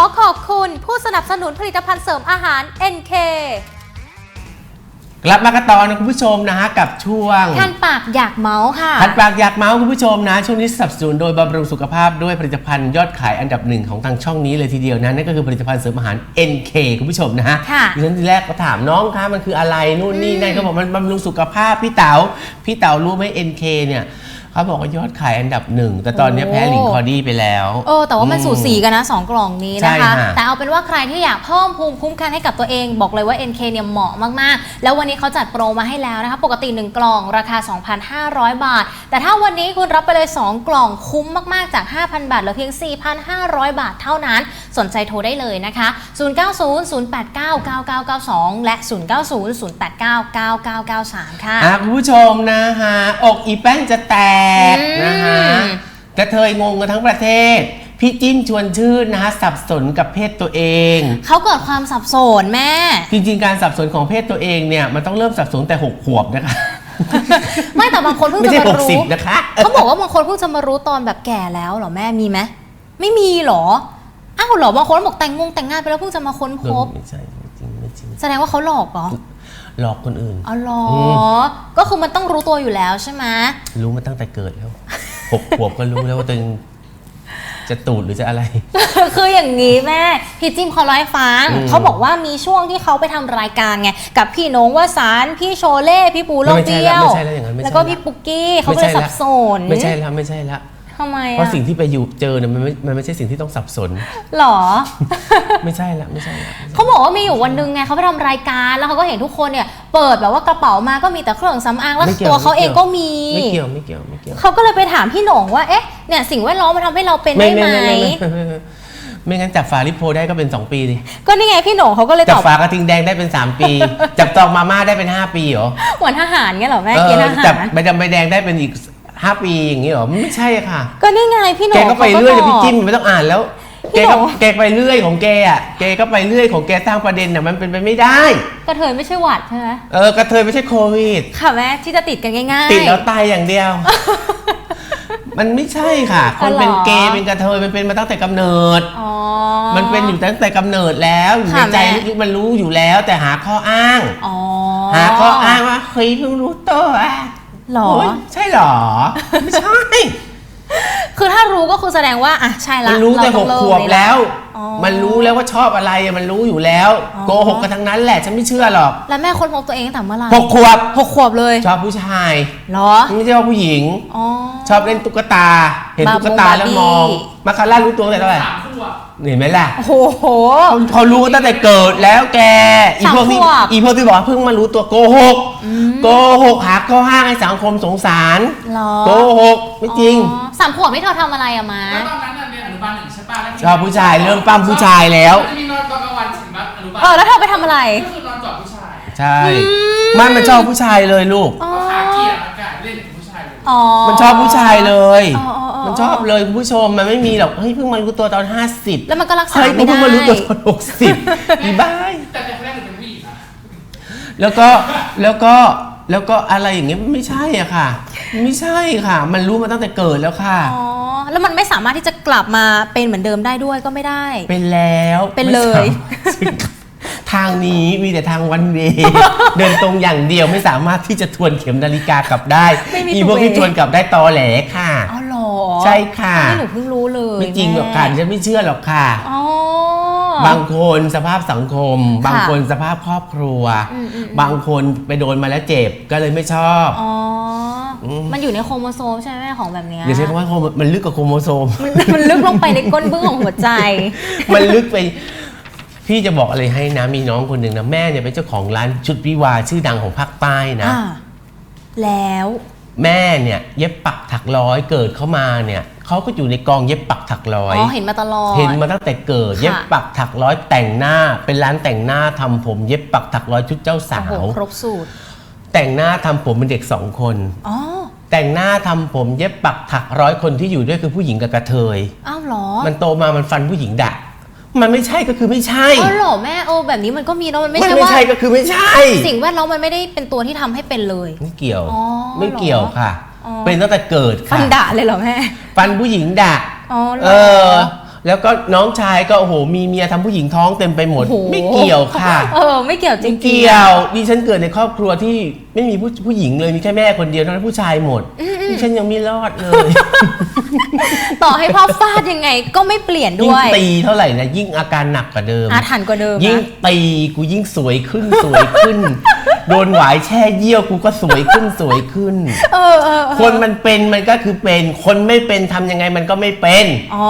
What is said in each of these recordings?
อขอบคุณผู้สนับสนุนผลิตภัณฑ์เสริมอาหาร NK กลับมากระตอนนะคุณผู้ชมนะฮะกับช่วงคันปากอยากเมาส์ค่ะพันปากอยากเมาส์คุณผู้ชมนะ ช่วงนี้สนับสนุนโดยบำรุงสุขภาพด้วยผลิตภัณฑ์ยอดขายอันดับหนึ่งของทางช่องนี้เลยทีเดียวนะนั่นก็คือผลิตภัณฑ์เสริมอาหาร NK คุณผู้ชมนะฮะค่ะดิฉันทีแรกก็ถามน้องคะมันคืออะไรนู่นนี่นั่นเขาบอกมันบำรุงสุขภาพพี่เต๋าพี่เต๋ารู้ไหม NK เนี่ย เขาบอกว่ายอดขายอันดับหนึ่ง แต่ตอนนี้โอ้แพ้หลิงคอดี้ไปแล้ว เออ แต่ว่ามันสูสีกันนะสองกล่องนี้ใช่นะคะค่ะแต่เอาเป็นว่าใครที่อยากเพิ่มภูมิคุ้มกันให้กับตัวเองบอกเลยว่า NK เนี่ยเหมาะมากๆ แล้ววันนี้เขาจัดโปรมาให้แล้วนะคะ ปกติ 1 กล่องราคา 2,500 บาท แต่ถ้าวันนี้คุณรับไปเลย 2 กล่องคุ้มมากๆจาก 5,000 บาทเหลือเพียง 4,500 บาทเท่านั้น สนใจโทรได้เลยนะคะ 0900899992 และ 0900899993 ค่ะอะคุณผู้ชมนะฮะอกอีแป้งจะแตกอืม นะฮะกระเทยงงกันทั้งประเทศ พี่จิ้มชวนชื่นนะฮะสับสนกับเพศตัวเอง เขาเกิดความสับสนแม่ จริงๆ การสับสนของเพศตัวเองเนี่ยมันต้องเริ่มสับสนแต่หกขวบนะคะ ไม่แต่บางคนเพิ่งไม่จะใช่มาหกสิบรู้นะคะ เขาบอกว่าบางคนเพิ่งจะมารู้ตอนแบบแก่แล้วเหรอแม่มีไหมไม่มีเหรออ้าวเหรอ บางคนบอกแต่งงงแต่งงานไปแล้วเพิ่งจะมาค้นพบ ไม่ใช่ไม่จริงไม่จริงแสดงว่าเขาหลอกเหรอ หลอกคนอื่น อ๋อเหรออมก็คือมันต้องรู้ตัวอยู่แล้วใช่ไหมรู้มาตั้งแต่เกิดแล้วหกขวบก็รู้แล้วว่าตัวเองจะตูดหรือจะอะไร คืออย่างนี้แม่พี่จิ้มเขาเล่าให้ฟังอืมเขาบอกว่ามีช่วงที่เขาไปทำรายการไงกับพี่โหนงวสานพี่โชเล่พี่ปูโลกไม่ใช่เปี้ละยวไม่ใช่ละอย่างนั้นไม่ใช่แล้วก็ละพี่ปุกกี้เขาก็เลยสับสนไม่ใช่แล้วไม่ใช่แล้ว ทำไมเพราะอะสิ่งที่ไปอยู่เจอเนี่ยมันไม่มันไม่ใช่สิ่งที่ต้องสับสน หรอ ไม่ใช่ละไม่ใช่ละไม่ใช่เขาบอกว่ามีอยู่วันหนึงไงเขาไปทำรายการแล้วเขาก็เห็นทุกคนเนี่ย เปิดแบบว่ากระเป๋ามาก็มีแต่เครื่องสำอางแล้วไม่เกี่ยวตัวเขาเองก็มี ไม่เกี่ยวไม่เกี่ยวไม่เกี่ยวเขาก็เลยไปถามพี่หนงว่าเอ๊ะเนี่ยสิ่งแวดล้อมมันทำให้เราเป็นได้ไหมไม่ไม่ไม่ไม่ไม่งั้นจับฝาลิโพได้ก็เป็น2ปีดิก็นี่ไงพี่หนงเขาก็เลยจัตบอบฝากระทิงแดงได้เป็น3ปี จับตองมาม่าได้เป็น5ปีเหรอเหมือนทหารเงี้ยเหรอแม่เอเกณฑ์อทจับหารใบดำใบแดงได้เป็นอีก 5ปีอย่างนี้เหรอไม่ใช่ค่ะ ก็นี่ไงพี่หนแกงก็ไปเรื่อยขาเดี๋ยวพี่บกจิ้มไม่ต้องอ่านแล้วพี่แกหนก็งแกไปเรื่อยของแกอะแกก็ไปเรื่อยของแกสร้างประเด็นน่ะมันเป็นไปไม่ได้ กระเทยไม่ใช่หวัดใช่ไหมเออกระเทยไม่ใช่โควิด ค่ะแม่ที่จะติดกันง่ายๆ ติดแล้วตายอย่างเดียว มันไม่ใช่ค่ะ คนเป็นเกย์เป็นกระเทยมันเป็นมาตั้งแต่กำเนิดอ๋อมันเป็นอยู่ตั้งแต่กำเนิดแล้วอยู่ในค่ะใจแม่ลึกๆมันรู้อยู่แล้ว แต่หาข้ออ้างอ๋อหาข้ออ้างว่าเฮ้ยเพิ่งรู้ตัวอะ หรอ โยใช่หรอ ไม่ใช่ คือถ้ารู้ก็คือแสดงว่าอะใช่ละมันรู้แต่เาหต้องกเลิขวบเยแล้ว อ๋อ มันรู้แล้วว่าชอบอะไรอะมันรู้อยู่แล้ว อ๋อ โกหกกันทั้งนั้นแหละฉันไม่เชื่อหรอกแล้วแม่ค้นพบตัวเองตั้งแต่เมื่อไหร่หกขวบหกขวบเลยชอบผู้ชายเหรอไม่ใช่ว่าผู้หญิง อ๋อ ชอบเล่นตุ๊กตา เห็นบาตุ๊กตาบาร์บี้แล้วมอง มาคาร่ารู้ตัวตั้งแต่เท่าไหร่สามขวบ เห็นไหมล่ะโอ้โห เขาเขารู้ตั้งแต่เกิดแล้วแก อีพวกที่สามขวบ อีพวกที่บอกว่าเพิ่งมารู้ตัวโกหกโกหกหาข้อห้างให้สังคมสงสารเหรอโกหกไม่จริง อ๋อสามขวบนี่เธอทำอะไรอะมาแล้วตอนนั้นน่ะเรียนอนุบาลหนึ่งใช่ป่ะแล้วชอบผู้ชายเริ่มปั้มผู้ชายแล้ว จะมีนอนตอนกลางวันถึงแบบอนุบาลเออแล้วเธอไปทำอะไร ก็คือนอนกอดผู้ชายใช่มันมันชอบผู้ชายเลยลูก อ๋อก็ขาเกียร์อากาศเล่นกับผู้ชายเลยอ๋อมันชอบผู้ชายเลย อ๋ออ๋ออ๋อ มันชอบเลยคุณผู้ชมมันไม่มีหรอกเฮ้ยเพิ่งมารู้ตัวตอน 50แล้วมันก็รักษาเฮ้ยไม่เพิ่งได้มารู้ตัวตอน60อีบ้ายแต่แต่คนแรกหนูเป็นผู้หญิงนะแล้วก็แล้วก็แล้วก็อะไรอย่างเงี้ยไม่ใช่อะค่ะ ไม่ใช่ค่ะ มันรู้มาตั้งแต่เกิดแล้วค่ะ อ๋อแล้วมันไม่สามารถที่จะกลับมาเป็นเหมือนเดิมได้ด้วยก็ไม่ได้ เป็นแล้วเป็นเลย ไม่สามารถทางนี้มีแต่ทางวันเวย์เดินตรงอย่างเดียวไม่สามารถที่จะทวนเข็มนาฬิกากลับได้ ไม่มีอีพวกตัวที่เวย์ทวนกลับได้ตอแหลค่ะอ๋อเหรอ ใช่ค่ะอันนี่หนูเพิ่งรู้เลยไม่จริงหรอกค่ะแม่ฉันไม่เชื่อหรอกค่ะ อ๋อ บางคนสภาพสังคม บางคนสภาพครอบครัว อืมอืมบางคนไปโดนมาแล้วเจ็บก็เลยไม่ชอบอ๋ออมมันอยู่ในโครโมโซมใช่ไหมของแบบเนี้ยอย่าใช้คำว่าโครโมมันลึกกว่าโครโมโซม มันมันลึกลงไปในก้นบึ้งของหัวใจ มันลึกไป พี่จะบอกอะไรให้นะมีน้องคนหนึ่งนะแม่เนี่ยเป็นเจ้าของร้านชุดวิวาชื่อดังของภาคใต้นะ อ่าแล้ว แม่เนี่ยเย็บปักถักร้อยเกิดเข้ามาเนี่ยเขาก็อยู่ในกองเย็บปักถักร้ออ๋ยอเห็นมาตลอด เห็นมาตั้งแต่เกิดค่ะเย็บปักถักร้อยแต่งหน้า เป็นร้านแต่งหน้าทำผม เย็บปักถักร้อยชุดเจ้าสาโอ้โหวครบสูตร แต่งหน้าทำผมเป็นเด็กสองคนอ๋อแต่งหน้าทำผมเย็บปักถักร้อยคนที่อยู่ด้วยคือผู้หญิงกับกระเทย อ้าวเหรอ มันโตมามันฟันผู้หญิงดะ มันไม่ใช่ก็คือไม่ใช่อ๋อเหรอแม่โอ้แบบนี้มันก็มีเนอะมันไม่มันใช่ไม่ว่า ใช่ก็คือไม่ใช่ สิ่งแวดล้อมมันไม่ได้เป็นตัวที่ทำให้เป็นเลย ไม่เกี่ยว อ๋อไม่เกี่ยวค่ะ อ๋อ เป็นตั้งแต่เกิดฟัค่ะนดะเลยเหรอแม่ ฟันผู้หญิงดะอ๋อเหรอ เออ แล้วก็น้องชายก็โอ้โหมีเมียทำผู้หญิงท้องเต็มไปหมด โอ้โห ไม่เกี่ยวค่ะเออ ไม่เกี่ยวจริไม่งๆเกี่ยวดิฉันเกิดในครอบครัวที่ไม่มีผู้ผู้หญิงเลยมีแค่แม่คนเดียวนอกนั้นผู้ชายหมดดิฉันยังไม่รอดเลยต่อให้พ่อฟาดยังไงก็ไม่เปลี่ยนยิ่ด้งวย ตีเท่าไหร่นะยิ่งอาการหนักกว่าเดิม อาถรรพ์กว่าเดิมยิ่งนะ ตีกูยิ่งสวยขึ้นสวยขึ้น โดนหวายแช่เยี่ยวกูก็สวยขึ้นสวยขึ้น เออเออเออคนมันเป็นมันก็คือเป็น คนไม่เป็นทำยังไงมันก็ไม่เป็น อ๋อ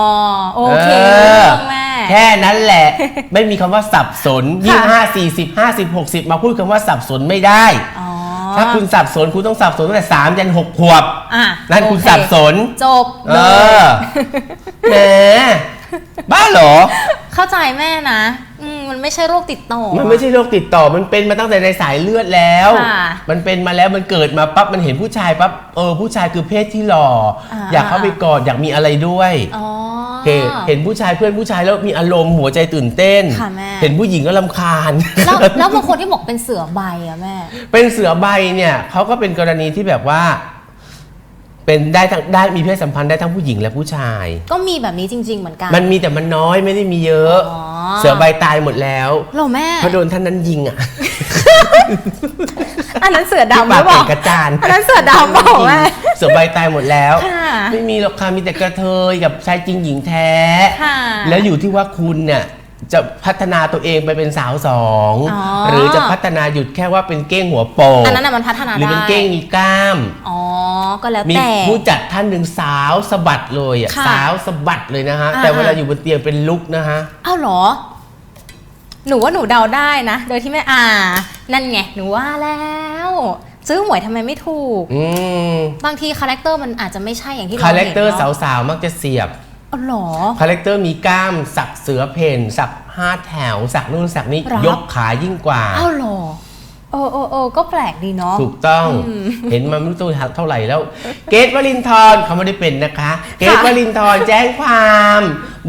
โอเคเอเรื่อองแม่ แค่นั้นแหละ ไม่มีคำว่าสับสนยิ่งค่ะห้าสี่สิบห้าสิบหกสิบมาพูดคำว่าสับสนไม่ได้ อ๋อถ้าคุณสับสนคุณต้องสับสนตั้งแต่สามยันหกขวบ อะนั่นคุณโอเสับสน จบเอเลย อแหมบ้าเหรอ เข้าใจแม่นะ อืม มันไม่ใช่โรคติดต่อ มันไม่ใช่โรคติดต่อ มันเป็นมาตั้งแต่ในสายเลือดแล้ว ค่ะมันเป็นมาแล้วมันเกิดมาปั๊บมันเห็นผู้ชายปั๊บเออผู้ชายคือเพศที่หล่ออา อยากเข้าไปกอดอยากมีอะไรด้วยอ๋อ เห็นเห็นผู้ชายเพื่อนผู้ชายแล้วมีอารมณ์หัวใจตื่นเต้น ค่ะแม่ เห็นผู้หญิงก็ลำคาญ แล้วแล้วบางคนที่บอกเป็นเสือใบอะแม่ เป็นเสือใบเนี่ยเขาก็เป็นกรณีที่แบบว่า เป็นได้ทั้งได้มีเพศสัมพันธ์ได้ทั้งผู้หญิงและผู้ชาย ก็มีแบบนี้จริง ๆ เหมือนกันมันมีแต่มันน้อยไม่ได้มีเยอะ อ๋อเสือใบตายหมดแล้วเหรอแม่ เพราะโดนท่านนั้นยิงอะอันนั้นเสือดำหปารืกอเปล่า เอกกระจานอันนั้นเสือดำเปล่าแม่เสือใบตายหมดแล้ว ค่ะ ไม่มีหรอกค่ะมีแต่กระเทยกับชายจริงหญิงแท้ ค่ะ แล้วอยู่ที่ว่าคุณเนี่ยจะพัฒนาตัวเองไปเป็นสาวสอง อ๋อ หรือจะพัฒนาหยุดแค่ว่าเป็นเก้งหัวโปกอันนั้นน่ะมันพัฒนาหรือได้เป็นเก้งมีกล้าม อ๋อ ก็แล้วมีแต่ ผู้จัดท่านหนึ่งสาวสะบัดเลยอะค่ะสาวสะบัดเลยนะฮะ อ่า แต่เวลาอยู่บนเตียงเป็นลุกนะฮะ อ้าวเหรอ หนูว่าหนูเดาได้นะ โดยที่ไม่อ่า นั่นไง หนูว่าแล้ว ซื้อหวยทำไมไม่ถูก อืมบางทีคาแรคเตอร์มันอาจจะไม่ใช่อย่างที่เราคาเห็นแรคเตอร์เนาะสาวๆ มักจะเสียบ อ๋อเหรอ คาแรคเตอร์มีกล้ามสักเสือเพนสักห้าแถว สักนู่นสักนี้รับยกขายิ่งกว่า อ้าวเหรอเออเออเออก็แปลกดีเนาะ ถูกต้องเห็นมาไม่รู้ตัวเท่าไหร่แล้ว เกตวลินทร์เขาไม่ได้เป็นนะคะ เกตวลินทร์แจ้งความ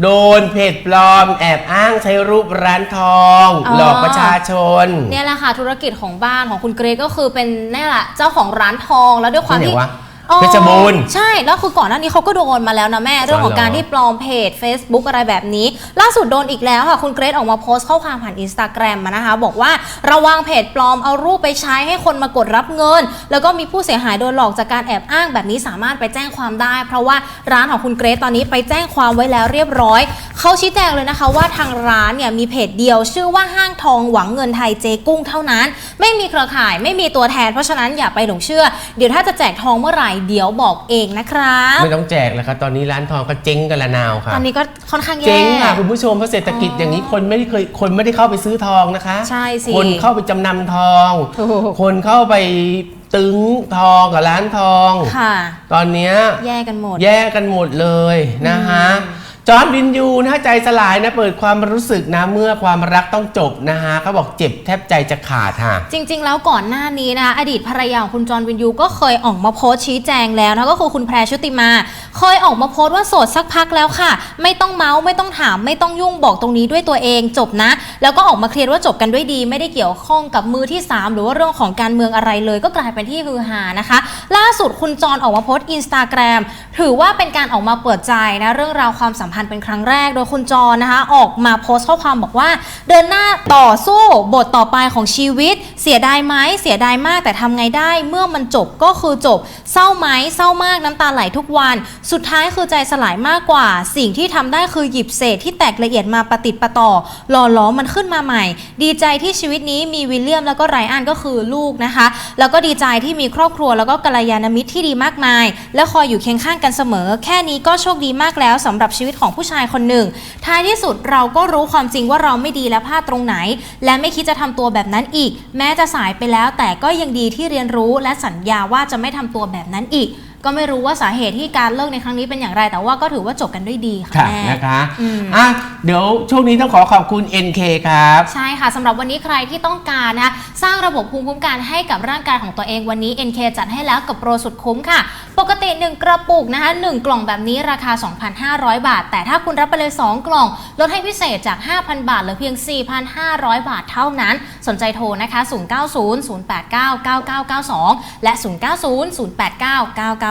โดนเพจปลอม แอบอ้างใช้รูปร้านทองอ๋อหลอกประชาชน เนี่ยแหละค่ะธุรกิจของบ้านของคุณเกรซก็คือเป็นนี่แหละเจ้าของร้านทองแล้วด้วยความที่ที่ไหนวะอ๋อ เพชรบูรณ์ ใช่ แล้วคือก่อนหน้านี้เขาก็โดนมาแล้วนะแม่ เรื่องของการที่ปลอมเพจ Facebook อะไรแบบนี้ ล่าสุดโดนอีกแล้วค่ะ คุณเกรซออกมาโพสต์ข้อความผ่านอินสตาแกรมมานะคะ บอกว่าระวังเพจปลอมเอารูปไปใช้ให้คนมากดรับเงิน แล้วก็มีผู้เสียหายโดนหลอกจากการแอบอ้างแบบนี้สามารถไปแจ้งความได้ เพราะว่าร้านของคุณเกรซตอนนี้ไปแจ้งความไว้แล้วเรียบร้อย เขาชี้แจงเลยนะคะว่าทางร้านเนี่ยมีเพจเดียว ชื่อว่าห้างทองหวังเงินไทยเจกุ้งเท่านั้น ไม่มีเครือข่ายไม่มีตัวแทน เพราะฉะนั้นอย่าไปหลงเชื่อ เดี๋ยวถ้าจะแจกทองเมื่อไหร่เดี๋ยวบอกเองนะครับไม่ต้องแจกแล้วครับตอนนี้ร้านทองก็เจ๊งกันละนาวค่ะตอนนี้ก็ค่อนข้างแย่เจ๊งค่ะคุณผู้ชมเพราะเศรษฐกิจอย่างนี้คนไม่ได้เคยคนไม่ได้เข้าไปซื้อทองนะคะใช่สิคนเข้าไปจำนำทองถูกคนเข้าไปตึงทองกับร้านทอง ค่ะ ตอนเนี้ยแย่กันหมด แย่กันหมดเลยนะคะ จอร์นวินยูนะใจสลายนะเปิดความรู้สึกนะเมื่อความรักต้องจบนะฮะเขาบอกเจ็บแทบใจจะขาดค่ะจริง ๆ แล้วก่อนหน้านี้นะคะอดีตภรรยาของคุณจอห์นวินยูก็เคยออกมาโพสต์ชี้แจงแล้วนะก็คือคุณแพรชุติมา เคยออกมาโพสต์ว่าโสดสักพักแล้วค่ะ ไม่ต้องเมาส์ไม่ต้องถามไม่ต้องยุ่งบอกตรงนี้ด้วยตัวเองจบนะ แล้วก็ออกมาเคลียร์ว่าจบกันด้วยดี ไม่ได้เกี่ยวข้องกับมือที่ 3 หรือว่าเรื่องของการเมืองอะไรเลย ก็กลายเป็นที่ฮือฮานะคะ ล่าสุดคุณจอห์นออกมาโพสต์อินสตาแกรมถือว่าเป็นการออกมาเปิดใจนะเรื่องราวความสัมพันธ์เป็นครั้งแรก โดยคุณจอนะคะ ออกมาโพสต์ข้อความบอกว่า เดินหน้าต่อสู้บทต่อไปของชีวิต เสียดายไหมเสียดายมากแต่ทำไงได้ เมื่อมันจบก็คือจบ เศร้าไหมเศร้ามากน้ำตาไหลทุกวัน สุดท้ายคือใจสลายมากกว่า สิ่งที่ทำได้คือหยิบเศษที่แตกละเอียดมาประติดประต่อหล่อหลอมมันขึ้นมาใหม่ ดีใจที่ชีวิตนี้มีวิลเลียมแล้วก็ไรอันก็คือลูกนะคะ แล้วก็ดีใจที่มีครอบครัวแล้วก็กัลยาณมิตรที่ดีมากมาย และคอยอยู่เคียงข้างกันเสมอ แค่นี้ก็โชคดีมากแล้วสำหรับชีวิตของผู้ชายคนหนึ่ง ท้ายที่สุดเราก็รู้ความจริงว่าเราไม่ดีและพลาดตรงไหน และไม่คิดจะทำตัวแบบนั้นอีก แม้จะสายไปแล้วแต่ก็ยังดีที่เรียนรู้และสัญญาว่าจะไม่ทำตัวแบบนั้นอีก ก็ไม่รู้ว่าสาเหตุที่การเลิกในครั้งนี้เป็นอย่างไร แต่ว่าก็ถือว่าจบกันด้วยดีค่ะค่ะแม่ นะคะอืม อะเดี๋ยวช่วงนี้ต้องขอขอบคุณ NK ครับ ใช่ค่ะสำหรับวันนี้ใครที่ต้องการนะคะสร้างระบบภูมิคุ้มกันให้กับร่างกายของตัวเองวันนี้ NK จัดให้แล้วกับโปรสุดคุ้มค่ะ ปกติ 1 กระปุกนะคะ1กล่องแบบนี้ราคา 2,500 บาท แต่ถ้าคุณรับไปเลย 2 กล่อง ลดให้พิเศษจาก 5,000 บาทเหลือเพียง 4,500 บาทเท่านั้น สนใจโทรนะคะ 0900899992 และ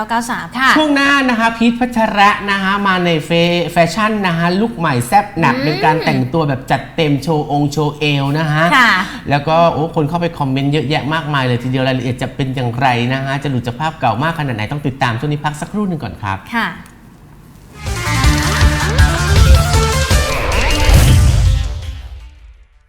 0900899993 ค่ะ ช่วงหน้านะคะพีทพัชระนะคะมาในเฟแฟชั่นนะคะลุคใหม่แซ่บหนักอืมเป็นการแต่งตัวแบบจัดเต็มโชว์องค์โชว์เอวนะคะค่ะแล้วก็โอ้คนเข้าไปคอมเมนต์เยอะแยะมากมายเลยทีเดียวรายละเอียดจะเป็นอย่างไรนะคะจะหลุดจากภาพเก่ามากขนาดไหนต้องติดตามช่วงนี้พักสักครู่หนึ่งก่อนครับค่ะ